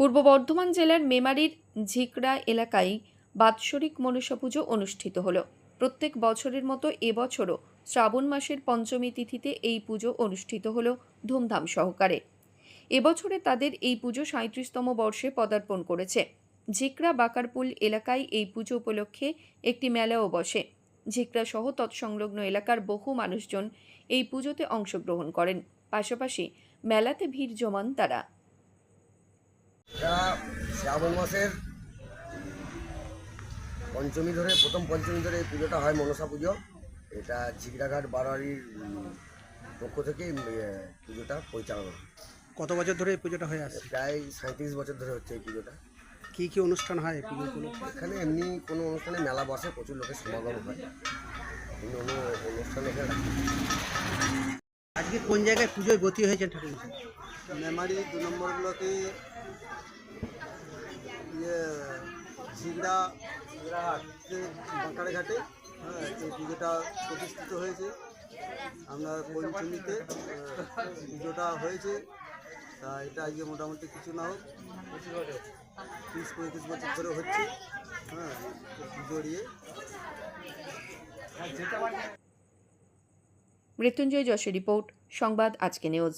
পূর্ব বর্ধমান জেলার মেমারির ঝিকড়া এলাকায় বাৎসরিক মনসা পুজো অনুষ্ঠিত হলো। প্রত্যেক বছরের মতো এবছরও শ্রাবণ মাসের পঞ্চমী তিথিতে এই পুজো অনুষ্ঠিত হলো ধুমধাম সহকারে। এবছরে তাদের এই পুজো সাঁত্রিশতম বর্ষে পদার্পণ করেছে। ঝিকরা বাকারপুল এলাকায় এই পুজো উপলক্ষে একটি মেলাও বসে। ঝিকরা সহ তৎসংলগ্ন এলাকার বহু মানুষজন এই পুজোতে অংশগ্রহণ করেন। পাশাপাশি মেলাতে ভিড় জমান তারা। শ্রাবণ মাসের পঞ্চমী ধরে প্রথম পঞ্চমী ধরে এই পুজোটা হয় মনসা পুজো। এটা ঝিগড়াঘাট বাড়ারির উম, পক্ষ থেকে পুজোটা পরিচালনা হয়। কত বছর ধরে এই পুজোটা হয়ে আসছে? প্রায় সাঁত্রিশ বছর ধরে হচ্ছে এই পুজোটা। কি কি অনুষ্ঠান হয় এই পুজোগুলো এখানে এমনি কোনো অনুষ্ঠানে মেলা বসে প্রচুর লোকের সমাগম হয়। এমনি কোনো অনুষ্ঠান এখানে। আজকে কোন জায়গায় পুজোয় গতি হয়েছে ঠাকুর মেমারি দু নম্বর ব্লকে ঝিগড়া বাঁকাড়ে ঘাটে হ্যাঁ এই পুজোটা প্রতিষ্ঠিত হয়েছে। আমরা পঞ্চমীতে পুজোটা হয়েছে। তা এটা আজকে মোটামুটি কিছু না হোক, তিরিশ পঁয়ত্রিশ বছর ধরে হচ্ছে হ্যাঁ পুজো নিয়ে। মৃত্যুঞ্জয় যশের রিপোর্ট, সংবাদ আজকে নিউজ।